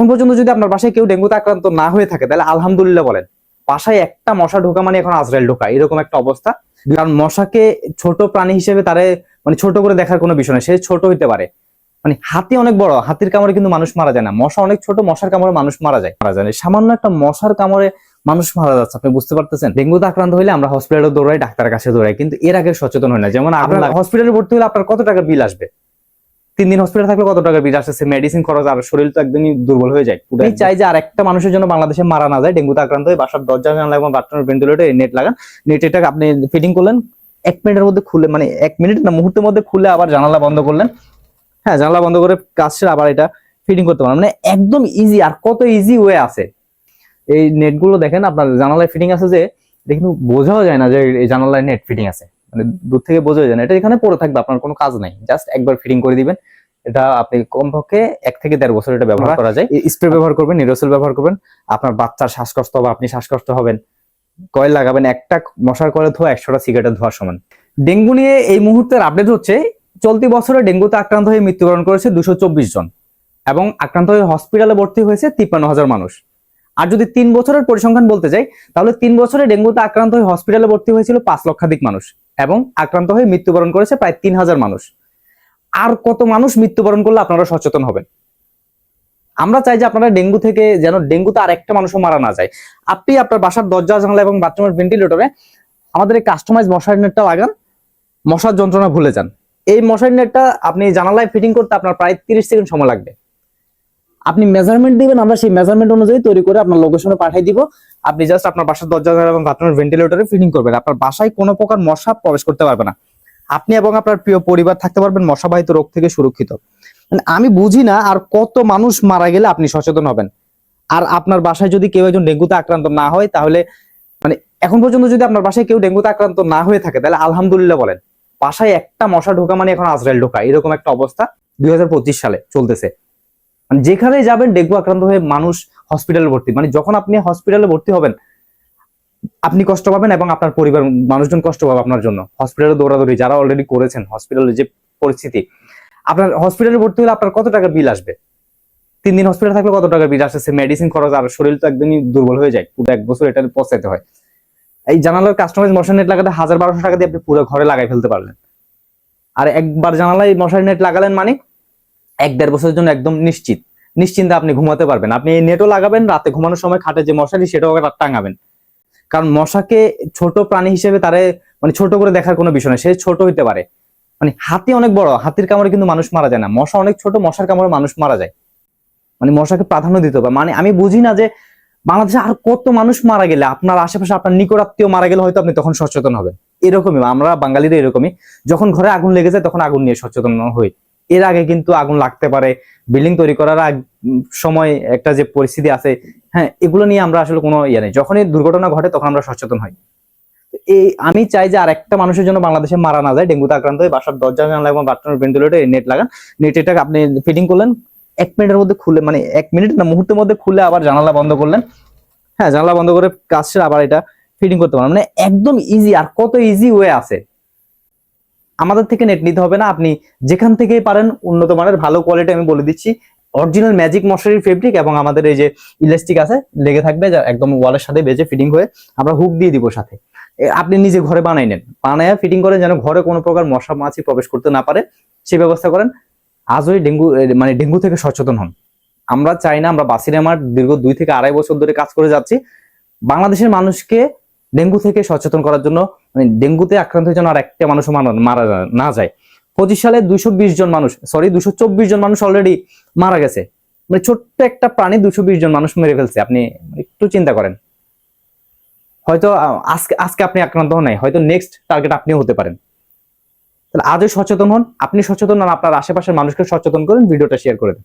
এখন পর্যন্ত যদি আপনার বাসায় কেউ ডেঙ্গুতে আক্রান্ত না হয়ে থাকে তাহলে আলহামদুলিল্লাহ বলেন বাসায় একটা মশা ঢোকা মানে এখন আজরাইল ঢোকা এরকম একটা অবস্থা। কারণ মশাকে ছোট প্রাণী হিসেবে তারে মানে ছোট করে দেখার কোনো বিষয় নেই সে ছোট হইতে পারে। মানে হাতি অনেক বড় হাতির কামড়ে কিন্তু মানুষ মারা যায় না। মশা অনেক ছোট মশার কামড়ে মানুষ মারা যায়। মারা যায় না। সামান্য একটা মশার কামড়ে মানুষ মারা যাচ্ছে আপনি বুঝতে পারতেছেন? ডেঙ্গুতে আক্রান্ত হলে আমরা হসপিটালে দৌড়াই ডাক্তারের কাছে দৌড়াই কিন্তু এর আগে সচেতন হয় না। যেমন আপনার হসপিটালে ভর্তি হলে আপনার কত টাকা বিল আসবে? তিন দিন হসপিটাল থাকলে কত টাকা বিল আসছে মেডিসিন খরচ আর শরীর তো একদমই দুর্বল হয়ে যায়। আমি চাই যে আর একটা মানুষের জন্য বাংলাদেশে মারা না যায় ডেঙ্গুতে আক্রান্ত হয়ে বাসার দরজা জানলা এবং বাথরুমের ভেন্টিলেটর নেট লাগান। নেট এটা আপনি ফিটিং করলেন এক মিনিটের মধ্যে খুলে মানে এক মিনিট না মুহূর্তের মধ্যে খুলে আবার জানালা বন্ধ করলেন। হ্যাঁ জানালা বন্ধ করে কাজ সেরে আবার এটা ফিটিং করতে পারেন মানে একদম ইজি আর কত ইজি ওয়ে আছে। এই নেটগুলো দেখেন আপনার জানালায় ফিটিং আছে যে এটা কিন্তু বোঝাও যায় না যে এই জানালায় নেট ফিটিং আছে। মানে দূর থেকে বোঝা যায় না। এটা এখানে পড়ে থাকবে আপনার কোনো কাজ নাই। জাস্ট একবার ফিটিং করে দিবেন। এটা আপনি কমপক্ষে এক থেকে দেড় বছর এটা ব্যবহার করা যায়। স্প্রে ব্যবহার করবেন নিরোসেল ব্যবহার করবেন। আপনার বাচ্চার শ্বাসকষ্ট হবে আপনি শ্বাসকষ্ট হবেন কয়েল লাগাবেন একটা মশার কয়েল ধোয়া একশোটা সিগারেটের ধোয়া সমান। ডেঙ্গু নিয়ে এই মুহূর্তের আপডেট হচ্ছে চলতি বছরে ডেঙ্গুতে আক্রান্ত হয়ে মৃত্যুবরণ করেছে দুশো চব্বিশ জন এবং আক্রান্ত হয়ে হসপিটালে ভর্তি হয়েছে তিপ্পান্ন হাজার মানুষ। আর যদি তিন বছরের পরিসংখ্যান বলতে যাই তাহলে তিন বছরে ডেঙ্গুতে আক্রান্ত হয়ে হসপিটালে ভর্তি হয়েছিল পাঁচ লক্ষাধিক মানুষ। এবং আক্রান্ত হয়ে মৃত্যুবরণ করেছে প্রায় তিন হাজার মানুষ। আর কত মানুষ মৃত্যুবরণ করলে আপনারা সচেতন হবেন? আমরা চাই যে আপনারা ডেঙ্গু থেকে যেন ডেঙ্গুতে আর একটা মানুষও মারা না যায়। আপনি আপনার বাসার দরজা, জানলা এবং বাথরুমের ভেন্টিলেটরে আমাদের এই কাস্টমাইজ মশারি নেটটা লাগান, মশার যন্ত্রণা ভুলে যান। এই মশারি নেটটা আপনি জানালায় ফিটিং করতে আপনার প্রায় তিরিশ সেকেন্ড সময় লাগবে। আপনি মেজারমেন্ট দিবেন, আমরা সেই মেজারমেন্ট অনুযায়ী তৈরি করে আপনার লোকেশনে পাঠিয়ে দিব। আপনি জাস্ট আপনার বাসার দরজা এবং বাথরুমের ভেন্টিলেটরে ফিটিং করবেন। আপনার বাসায় কোনো প্রকার মশা প্রবেশ করতে পারবে না। আপনি এবং আপনার প্রিয় পরিবার থাকতে পারবেন মশাবাহিত রোগ থেকে সুরক্ষিত। মানে আমি বুঝি না আর কত মানুষ মারা গেলে আপনি সচেতন হবেন। আর আপনার বাসায় যদি কেউ একজন ডেঙ্গুতে আক্রান্ত না হয়, তাহলে মানে এখন পর্যন্ত যদি আপনার বাসায় কেউ ডেঙ্গুতে আক্রান্ত না হয়ে থাকে, তাহলে আলহামদুলিল্লাহ বলেন, বাসায় একটা মশা ঢোকা মানে এখন আজরাইল ঢোকা। এরকম একটা অবস্থা দুই হাজার পঁচিশ সালে চলতেছে। মানে যেখানে যাবেন, ডেঙ্গু আক্রান্ত হয়ে মানুষ হসপিটালে ভর্তি। মানে যখন আপনি হসপিটালে ভর্তি হবেন, আপনি কষ্ট পাবেন এবং আপনার পরিবার, মানুষজন কষ্ট পাবে আপনার জন্য। হসপিটালে দৌড়াদৌড়ি যারা অলরেডি করেছেন হসপিটালের যে পরিস্থিতি, আপনার হসপিটালে ভর্তি হলে আপনার কত টাকা বিল আসবে? তিন দিন হসপিটাল থাকলে কত টাকা বিল আসছে মেডিসিন খরচ, আর শরীর তো একদমই দুর্বল হয়ে যায়। পুরো এক বছর এটা পচাইতে হয়। এই জানালার কাস্টমাইজ মশারি নেট লাগাতে হাজার বারোশো টাকা দিয়ে আপনি পুরো ঘরে লাগাই ফেলতে পারলেন। আর একবার জানালায় মশারি নেট লাগালেন মানে এক দেড় বছরের জন্য একদম নিশ্চিত। নিশ্চিন্তে আপনি ঘুমাতে পারবেন। আপনি এই নেটও লাগাবেন, রাতে ঘুমানোর সময় খাটে যে মশারি, সেটাও আবার টাঙাবেন। কারণ মশাকে ছোট প্রাণী হিসেবে তারে মানে ছোট করে দেখার কোনো বিষয় নেই সে ছোট হইতে পারে। মানে হাতি অনেক বড়, হাতির কামড়ে কিন্তু মানুষ মারা যায় না। মশা অনেক ছোট, মশার কামড়ে মানুষ মারা যায়। মানে মশাকে প্রাধান্য দিতে হবে। মানে আমি বুঝি না যে বাংলাদেশে আর কত মানুষ মারা গেলে, আপনার আশেপাশে আপনার নিকটাত্মীয় মারা গেলে হয়তো আপনি তখন সচেতন হবেন। এরকমই, আমরা বাঙালিরা এরকমই। যখন ঘরে আগুন লেগে যায়, তখন আগুন নিয়ে সচেতন হই। এর আগে কিন্তু আগুন লাগতে পারে বিল্ডিং তৈরি করার সময় একটা যে পরিস্থিতি আছে হ্যাঁ এগুলো নিয়ে আমরা আসলে কোনো ইয়ে নেই। যখনই দুর্ঘটনা ঘটে তখন আমরা সচেতন হই। এই আমি চাই যে আর একটা মানুষের জন্য বাংলাদেশে মারা না যায় ডেঙ্গুতে আক্রান্ত হয়ে বাসার দরজা জানলা এবং বাথরুমের ভেন্টিলেটরে নেট লাগান। নেট এটা আপনি ফিটিং করলেন, এক মিনিটের মধ্যে খুলে মানে এক মিনিট না, মুহূর্তের মধ্যে খুলে আবার জানালা বন্ধ করলেন। হ্যাঁ জানালা বন্ধ করে কাজ আবার এটা ফিটিং করতে পারেন মানে একদম ইজি আর কত ইজি ওয়ে আছে। আমাদের থেকে নেট নিতে হবে না। আপনি যেখান থেকে পারেন, উন্নত মানের ভালো কোয়ালিটি আমি বলে দিচ্ছি। অরিজিনাল ম্যাজিক মশারির ফেব্রিক এবং আমাদের এই যে ইলাস্টিক আছে, লেগে থাকবে যা একদম ওয়ালের সাথে বেজে ফিটিং হয়ে আমরা হুক দিয়ে দিব সাথে। আপনি নিজে ঘরে বানাই নেন। বানায় ফিটিং করেন যেন ঘরে কোনো প্রকার মশা মাছি প্রবেশ করতে না পারে। সেই ব্যবস্থা করেন। আজই ডেঙ্গু মানে ডেঙ্গু থেকে সচেতন হন। আমরা চাই না, আমরা বাসির আমার দীর্ঘ দুই থেকে আড়াই বছর ধরে কাজ করে যাচ্ছি। বাংলাদেশের মানুষকে ডেঙ্গু থেকে সচেতন করার জন্য মানে ডেঙ্গুতে আক্রান্ত হয়ে যেন আর একটা মানুষ মারা না যায় পঁচিশ সালে দুইশো বিশ জন মানুষ সরি দুশো জন মানুষ অলরেডি মারা গেছে। মানে ছোট্ট একটা প্রাণী দুশো জন মানুষ মেরে ফেলছে, আপনি একটু চিন্তা করেন। হয়তো আজকে আজকে আপনি আক্রান্ত হন নাই, হয়তো নেক্সট টার্গেট আপনিও হতে পারেন। তাহলে আজও সচেতন হন, আপনি সচেতন হন, আপনার আশেপাশের মানুষকে সচেতন করেন, ভিডিওটা শেয়ার করে দিন।